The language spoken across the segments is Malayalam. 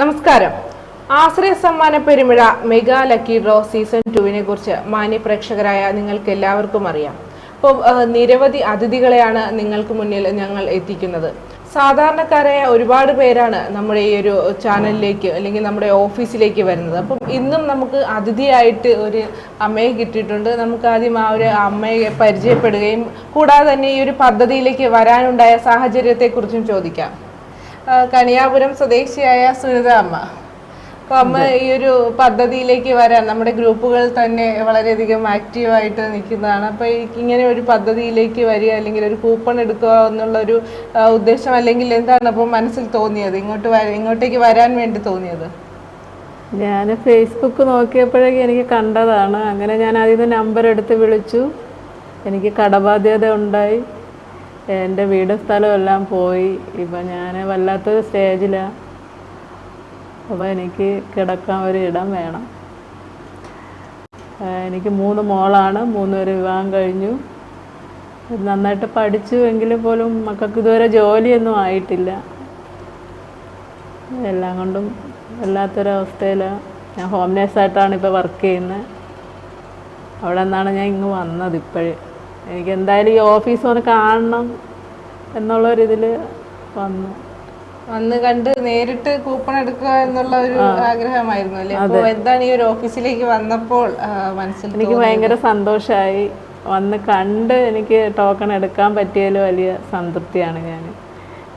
നമസ്കാരം. ആശ്രയ സമ്മാന പെരുമിഴ മെഗാ ലക്കി ഡ്രോ സീസൺ ടുവിനെ കുറിച്ച് മാന്യ പ്രേക്ഷകരായ നിങ്ങൾക്ക് എല്ലാവർക്കും അറിയാം. അപ്പോൾ നിരവധി അതിഥികളെയാണ് നിങ്ങൾക്ക് മുന്നിൽ ഞങ്ങൾ എത്തിക്കുന്നത്. സാധാരണക്കാരായ ഒരുപാട് പേരാണ് നമ്മുടെ ഈ ഒരു ചാനലിലേക്ക് അല്ലെങ്കിൽ നമ്മുടെ ഓഫീസിലേക്ക് വരുന്നത്. അപ്പം ഇന്നും നമുക്ക് അതിഥിയായിട്ട് ഒരു അമ്മയെ കിട്ടിയിട്ടുണ്ട്. നമുക്ക് ആദ്യം ആ ഒരു അമ്മയെ പരിചയപ്പെടുകയും കൂടാതെ തന്നെ ഈ ഒരു പദ്ധതിയിലേക്ക് വരാനുണ്ടായ സാഹചര്യത്തെക്കുറിച്ചും ചോദിക്കാം. കണിയാപുരം സ്വദേശിയായ സുനിത അമ്മ. അപ്പൊ അമ്മ ഈ ഒരു പദ്ധതിയിലേക്ക് വരാൻ നമ്മുടെ ഗ്രൂപ്പുകൾ തന്നെ വളരെയധികം ആക്റ്റീവായിട്ട് നിൽക്കുന്നതാണ്. അപ്പൊ ഈ ഇങ്ങനെ ഒരു പദ്ധതിയിലേക്ക് വരിക അല്ലെങ്കിൽ ഒരു കൂപ്പൺ എടുക്കുക എന്നുള്ള ഒരു ഉദ്ദേശം അല്ലെങ്കിൽ എന്താണ് അപ്പോൾ മനസ്സിൽ തോന്നിയത്? ഇങ്ങോട്ട് ഇങ്ങോട്ടേക്ക് വരാൻ വേണ്ടി തോന്നിയത്? ഞാൻ ഫേസ്ബുക്ക് നോക്കിയപ്പോഴേക്കും എനിക്ക് കണ്ടതാണ്. അങ്ങനെ ഞാൻ അതിൽ നിന്ന് നമ്പർ എടുത്ത് വിളിച്ചു. എനിക്ക് കടബാധ്യത ഉണ്ടായി. എന്റെ വീട് സ്ഥലം എല്ലാം പോയി. ഇപ്പം ഞാൻ വല്ലാത്തൊരു സ്റ്റേജിലാണ് അപ്പോൾ എനിക്ക് കിടക്കാൻ ഒരു ഇടം വേണം. എനിക്ക് മൂന്ന് മോളാണ്. മൂന്ന് പേര് വിവാഹം കഴിഞ്ഞു. നന്നായിട്ട് പഠിച്ചു എങ്കിൽ പോലും മക്കൾക്ക് ഇതുവരെ ജോലിയൊന്നും ആയിട്ടില്ല. എല്ലാം കൊണ്ടും വല്ലാത്തൊരവസ്ഥയിലാണ് ഞാൻ ഹോം നേഴ്സായിട്ടാണ് ഇപ്പോൾ വർക്ക് ചെയ്യുന്നത്. അവിടെ നിന്നാണ് ഞാൻ ഇങ്ങ് വന്നത് ഇപ്പോഴേ. എനിക്ക് എന്തായാലും ഈ ഓഫീസ് ഒന്ന് കാണണം എന്നുള്ളൊരിതിൽ വന്നു. വന്ന് കണ്ട് നേരിട്ട് കൂപ്പൺ എടുക്കുക എന്നുള്ള ഒരു ആഗ്രഹമായിരുന്നു അല്ലേ? അപ്പോൾ എന്താണ് ഈ ഒരു ഓഫീസിലേക്ക് വന്നപ്പോൾ മനസ്സിൽ എനിക്ക് ഭയങ്കര സന്തോഷമായി വന്ന് കണ്ട് എനിക്ക് ടോക്കൺ എടുക്കാൻ പറ്റിയതിൽ വലിയ സംതൃപ്തിയാണ് ഞാൻ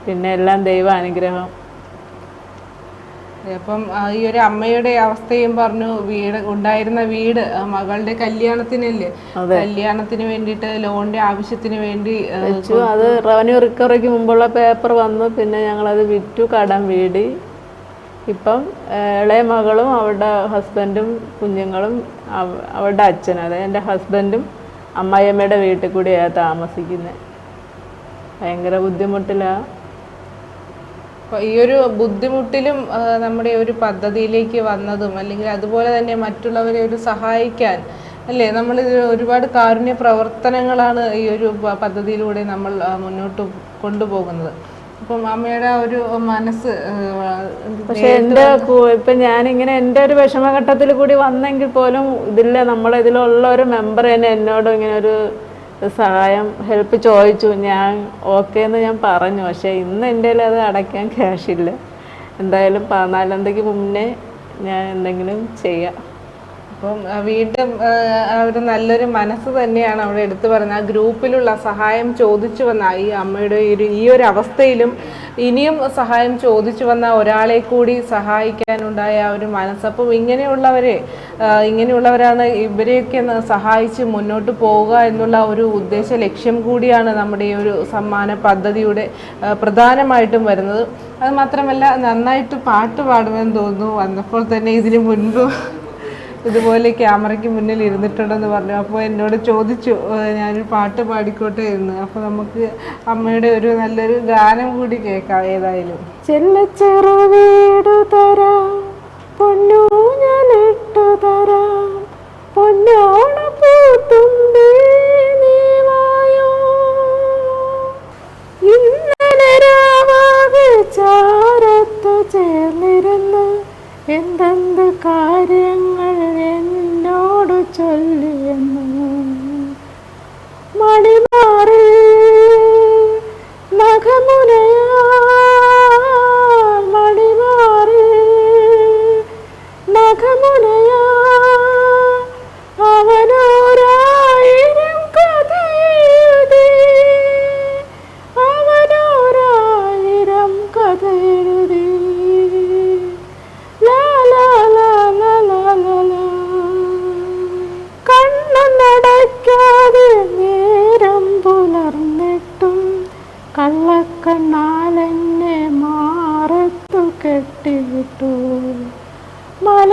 പിന്നെ എല്ലാം ദൈവ അനുഗ്രഹം അപ്പം ഈ ഒരു അമ്മയുടെ അവസ്ഥയും പറഞ്ഞു വീട് ഉണ്ടായിരുന്ന വീട് മകളുടെ കല്യാണത്തിനല്ലേ? കല്യാണത്തിന് വേണ്ടിയിട്ട് ലോണിന്റെ ആവശ്യത്തിന് വേണ്ടി വെച്ചു. അത് റവന്യൂ റിക്കവറിക്ക് മുമ്പുള്ള പേപ്പർ വന്നു. പിന്നെ ഞങ്ങൾ അത് വിറ്റു കടം വീടി. ഇപ്പം ഇളയ മകളും അവളുടെ ഹസ്ബൻഡും കുഞ്ഞുങ്ങളും അവ- അവളുടെ അച്ഛനും അതായത് എന്റെ ഹസ്ബൻഡും അമ്മായിയമ്മയുടെ വീട്ടിൽ കൂടിയാണ് താമസിക്കുന്നത് ഭയങ്കര ബുദ്ധിമുട്ടിലാണ് അപ്പൊ ഈ ഒരു ബുദ്ധിമുട്ടിലും നമ്മുടെ ഒരു പദ്ധതിയിലേക്ക് വന്നതും അല്ലെങ്കിൽ അതുപോലെ തന്നെ മറ്റുള്ളവരെ ഒരു സഹായിക്കാൻ അല്ലേ? നമ്മൾ ഒരുപാട് കാരുണ്യ പ്രവർത്തനങ്ങളാണ് ഈ ഒരു പദ്ധതിയിലൂടെ നമ്മൾ മുന്നോട്ട് കൊണ്ടുപോകുന്നത്. അപ്പം അമ്മയുടെ ആ ഒരു മനസ്സ് പക്ഷേ എന്റെ ഇപ്പം ഞാനിങ്ങനെ എന്റെ ഒരു വിഷമഘട്ടത്തിൽ കൂടി വന്നെങ്കിൽ പോലും ഇതില്ല. നമ്മളെ ഇതിലുള്ള ഒരു മെമ്പർ തന്നെ എന്നോട് ഇങ്ങനെ ഒരു സഹായം ഹെൽപ്പ് ചോദിച്ചു. ഞാൻ ഓക്കെ എന്ന് ഞാൻ പറഞ്ഞു. പക്ഷേ ഇന്ന് എന്റെ അത് അടയ്ക്കാൻ ക്യാഷില്ല എന്തായാലും പതിനാലാം തീയതിക്ക് മുന്നേ ഞാൻ എന്തെങ്കിലും ചെയ്യാം. അപ്പം വീണ്ടും ഒരു നല്ലൊരു മനസ്സ് തന്നെയാണ് അവിടെ എടുത്തു പറഞ്ഞത് ആ ഗ്രൂപ്പിലുള്ള സഹായം ചോദിച്ചു വന്ന ഈ അമ്മയുടെ ഒരു ഈ ഒരു അവസ്ഥയിലും ഇനിയും സഹായം ചോദിച്ചു വന്ന ഒരാളെ കൂടി സഹായിക്കാനുണ്ടായ ആ ഒരു മനസ്സ്. അപ്പം ഇങ്ങനെയുള്ളവരെ ഇങ്ങനെയുള്ളവരാണ് ഇവരെയൊക്കെ സഹായിച്ച് മുന്നോട്ട് പോവുക എന്നുള്ള ഒരു ഉദ്ദേശ ലക്ഷ്യം കൂടിയാണ് നമ്മുടെ ഈ ഒരു സമ്മാന പദ്ധതിയുടെ പ്രധാനമായിട്ടും വരുന്നത്. അത് മാത്രമല്ല നന്നായിട്ട് പാട്ട് പാടുമെന്ന് തോന്നുന്നു. വന്നപ്പോൾ തന്നെ ഇതിന് മുൻപ് ഇതുപോലെ ക്യാമറയ്ക്ക് മുന്നിൽ ഇരുന്നിട്ടുണ്ടെന്ന് പറഞ്ഞു. അപ്പോൾ എന്നോട് ചോദിച്ചു "ഏഹ് ഞാനൊരു പാട്ട് പാടിക്കോട്ടെ എന്ന്. അപ്പോൾ നമുക്ക് അമ്മയുടെ ഒരു നല്ലൊരു ഗാനം കൂടി കേൾക്കാം ഏതായാലും. ചെല്ലച്ചെറു വീടു തരാം പൊന്നു ഞാനിട്ടു തരാം. പൊന്നോണ പൂത്തുമ്പേ ഇന്നലെ രാവാകെ ചേർന്നിരുന്ന് എന്തെന്ത് കാര്യങ്ങൾ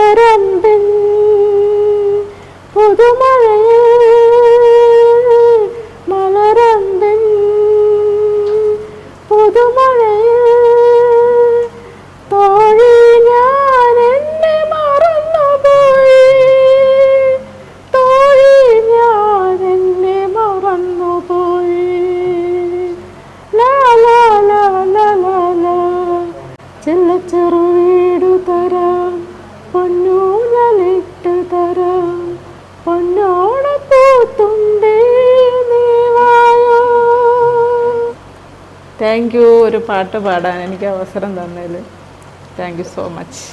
மலர்ந்தன் புதுமழை താങ്ക് യു ഒരു പാട്ട് പാടാൻ എനിക്ക് അവസരം തന്നതിൽ താങ്ക് യു സോ മച്ച്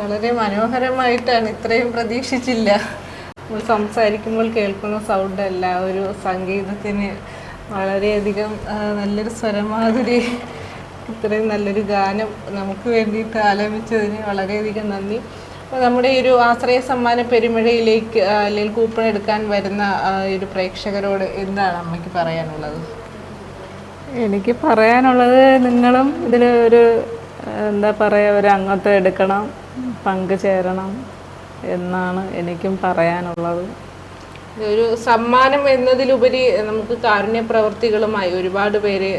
വളരെ മനോഹരമായിട്ടാണ്. ഇത്രയും പ്രതീക്ഷിച്ചില്ല. നമ്മൾ സംസാരിക്കുമ്പോൾ കേൾക്കുന്ന സൗണ്ട് അല്ല. ഒരു സംഗീതത്തിന് വളരെയധികം നല്ലൊരു സ്വരമാധുരി ഇത്രയും നല്ലൊരു ഗാനം നമുക്ക് വേണ്ടിയിട്ട് ആലപിച്ചതിന് വളരെയധികം നന്ദി. അപ്പോൾ നമ്മുടെ ഈ ഒരു ആശ്രയ സമ്മാന പെരുമഴയിലേക്ക് അല്ലെങ്കിൽ കൂപ്പൺ എടുക്കാൻ വരുന്ന ഒരു പ്രേക്ഷകരോട് എന്താണ് അമ്മയ്ക്ക് പറയാനുള്ളത്? എനിക്ക് പറയാനുള്ളത് നിങ്ങളും ഇതിൽ ഒരു എന്താ പറയുക ഒരു അംഗത്വം എടുക്കണം പങ്കുചേരണം എന്നാണ് എനിക്കും പറയാനുള്ളത്. ഒരു സമ്മാനം എന്നതിലുപരി നമുക്ക് കാരുണ്യ പ്രവർത്തികളുമായി ഒരുപാട് പേര്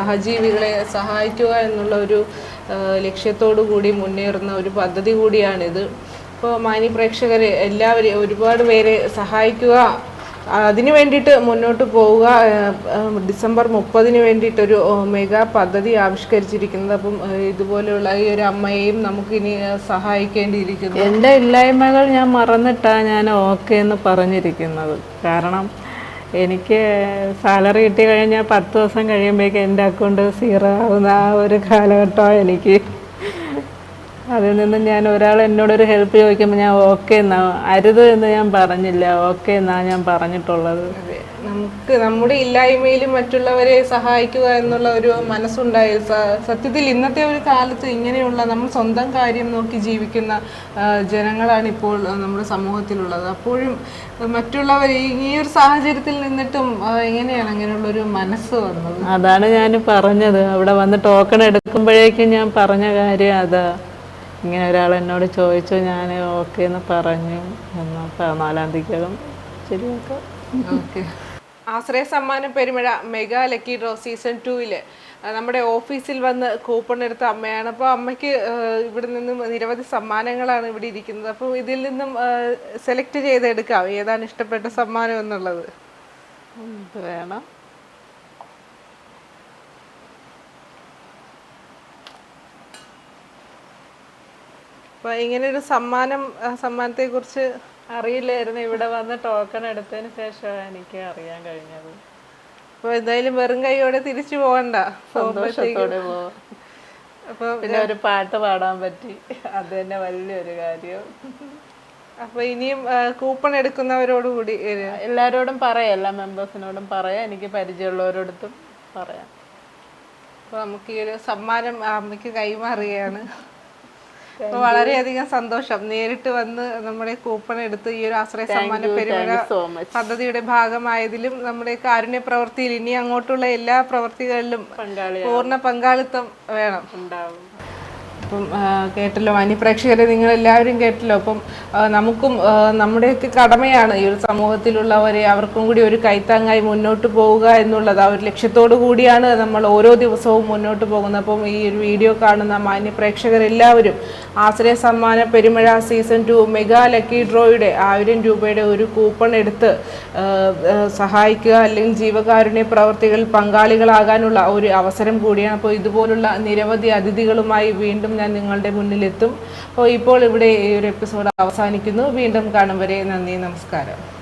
സഹജീവികളെ സഹായിക്കുക എന്നുള്ള ഒരു ലക്ഷ്യത്തോടു കൂടി മുന്നേറുന്ന ഒരു പദ്ധതി കൂടിയാണിത്. ഇപ്പോൾ മാനി പ്രേക്ഷകരെ എല്ലാവരെയും ഒരുപാട് പേരെ സഹായിക്കുക അതിനു വേണ്ടിയിട്ട് മുന്നോട്ട് പോവുക. ഡിസംബർ മുപ്പതിന് വേണ്ടിയിട്ടൊരു മെഗാ പദ്ധതി ആവിഷ്കരിച്ചിരിക്കുന്നത്. അപ്പം ഇതുപോലെയുള്ള ഈ ഒരു അമ്മയെയും നമുക്ക് ഇനി സഹായിക്കേണ്ടിയിരിക്കുന്നു. എന്റെ ഇല്ലായ്മകൾ ഞാൻ മറന്നിട്ടാണ് ഞാൻ ഓക്കെ എന്ന് പറഞ്ഞിരിക്കുന്നത്. കാരണം എനിക്ക് സാലറി കിട്ടി കഴിഞ്ഞാൽ പത്ത് ദിവസം കഴിയുമ്പോഴേക്കും എന്റെ അക്കൗണ്ട് സീറോ ആവുന്ന ആ ഒരു കാലഘട്ടമാണ് എനിക്ക്. അതിൽ നിന്ന് ഞാൻ ഒരാൾ എന്നോടൊരു ഹെൽപ്പ് ചോദിക്കുമ്പോൾ ഞാൻ ഓക്കെ എന്നാ അരുത് എന്ന് ഞാൻ പറഞ്ഞില്ല ഓക്കെ എന്നാ ഞാൻ പറഞ്ഞിട്ടുള്ളത്. നമുക്ക് നമ്മുടെ ഇല്ലായ്മയിലും മറ്റുള്ളവരെ സഹായിക്കുക എന്നുള്ള ഒരു മനസ്സുണ്ടായി. സത്യത്തിൽ ഇന്നത്തെ ഒരു കാലത്ത് ഇങ്ങനെയുള്ള നമ്മൾ സ്വന്തം കാര്യം നോക്കി ജീവിക്കുന്ന ജനങ്ങളാണ് ഇപ്പോൾ നമ്മുടെ സമൂഹത്തിലുള്ളത്. അപ്പോഴും മറ്റുള്ളവർ ഈ ഒരു സാഹചര്യത്തിൽ നിന്നിട്ടും എങ്ങനെയാണ് അങ്ങനെയുള്ള ഒരു മനസ്സ് വന്നത്? അതാണ് ഞാൻ പറഞ്ഞത്. അവിടെ വന്ന് ടോക്കൺ എടുക്കുമ്പോഴേക്കും ഞാൻ പറഞ്ഞ കാര്യം അതാ. ഇങ്ങനെ ഒരാൾ എന്നോട് ചോദിച്ചു ഞാൻ ഓക്കെ എന്ന് പറഞ്ഞു. എന്നാൽ പതിനാലാം തീയതിക്കകം ശരിയാക്കാം. ഓക്കെ ആശ്രയ സമ്മാനം പെരുമഴ മെഗാ ലക്കി ഡ്രോ സീസൺ ടൂവിൽ. നമ്മുടെ ഓഫീസിൽ വന്ന് കൂപ്പൺ എടുത്ത അമ്മയാണ്. അപ്പോൾ അമ്മയ്ക്ക് ഇവിടെ നിന്നും നിരവധി സമ്മാനങ്ങളാണ് ഇവിടെ ഇരിക്കുന്നത്. അപ്പോൾ ഇതിൽ നിന്നും സെലക്ട് ചെയ്തെടുക്കാം. ഏതാണ് ഇഷ്ടപ്പെട്ട സമ്മാനം എന്നുള്ളത്. വേണം. അപ്പോൾ ഇങ്ങനെ ഒരു സമ്മാനം സമ്മാനത്തെക്കുറിച്ച് അറിയില്ലായിരുന്നു. ഇവിടെ വന്ന് ടോക്കൺ എടുത്തതിന് ശേഷമാണ് എനിക്ക് അറിയാൻ കഴിഞ്ഞത്. അപ്പോൾ എന്തായാലും വെറും കൈയോടെ തിരിച്ചു പോകണ്ട. സന്തോഷത്തോടെ പോവാം അപ്പോൾ പിന്നെ ഒരു പാട്ട് പാടാൻ പറ്റി. അത് തന്നെ വലിയൊരു കാര്യം. അപ്പൊ ഇനിയും കൂപ്പൺ എടുക്കുന്നവരോട് കൂടി എല്ലാരോടും പറയാം. എല്ലാ മെമ്പേഴ്സിനോടും പറയാം. എനിക്ക് പരിചയമുള്ളവരോടത്തും പറയാം. അപ്പൊ നമുക്ക് ഈ ഒരു സമ്മാനം അമ്മയ്ക്ക് കൈമാറുകയാണ്. അപ്പോൾ വളരെയധികം സന്തോഷം. നേരിട്ട് വന്ന് നമ്മുടെ കൂപ്പൺ എടുത്ത് ഈ ഒരു ആശ്രയ സമ്മാന പെരുമഴ പദ്ധതിയുടെ ഭാഗമായതിലും നമ്മുടെ കാരുണ്യ പ്രവൃത്തിയിൽ ഇനി അങ്ങോട്ടുള്ള എല്ലാ പ്രവൃത്തികളിലും പൂർണ പങ്കാളിത്തം വേണം. ഉണ്ടാവും. അപ്പം കേട്ടല്ലോ മാന്യപ്രേക്ഷകരെ നിങ്ങൾ എല്ലാവരും കേട്ടല്ലോ. അപ്പം നമുക്കും നമ്മുടെയൊക്കെ കടമയാണ് ഈ ഒരു സമൂഹത്തിലുള്ളവരെ അവർക്കും കൂടി ഒരു കൈത്താങ്ങായി മുന്നോട്ട് പോവുക എന്നുള്ളത്. ആ ഒരു ലക്ഷ്യത്തോടു കൂടിയാണ് നമ്മൾ ഓരോ ദിവസവും മുന്നോട്ട് പോകുന്നത്. അപ്പം ഈ ഒരു വീഡിയോ കാണുന്ന മാന്യപ്രേക്ഷകരെല്ലാവരും ആശ്രയ സമ്മാന പെരുമഴ സീസൺ ടു മെഗാ ലക്കി ഡ്രോയുടെ ആയിരം രൂപയുടെ ഒരു കൂപ്പൺ എടുത്ത് സഹായിക്കുക. അല്ലെങ്കിൽ ജീവകാരുണ്യ പ്രവർത്തികളിൽ പങ്കാളികളാകാനുള്ള ഒരു അവസരം കൂടിയാണ്. അപ്പോൾ ഇതുപോലുള്ള നിരവധി അതിഥികളുമായി വീണ്ടും ഞാൻ നിങ്ങളുടെ മുന്നിലെത്തും. അപ്പോൾ ഇപ്പോൾ ഇവിടെ ഈ ഒരു എപ്പിസോഡ് അവസാനിക്കുന്നു. വീണ്ടും കാണും വരെ നന്ദി നമസ്കാരം.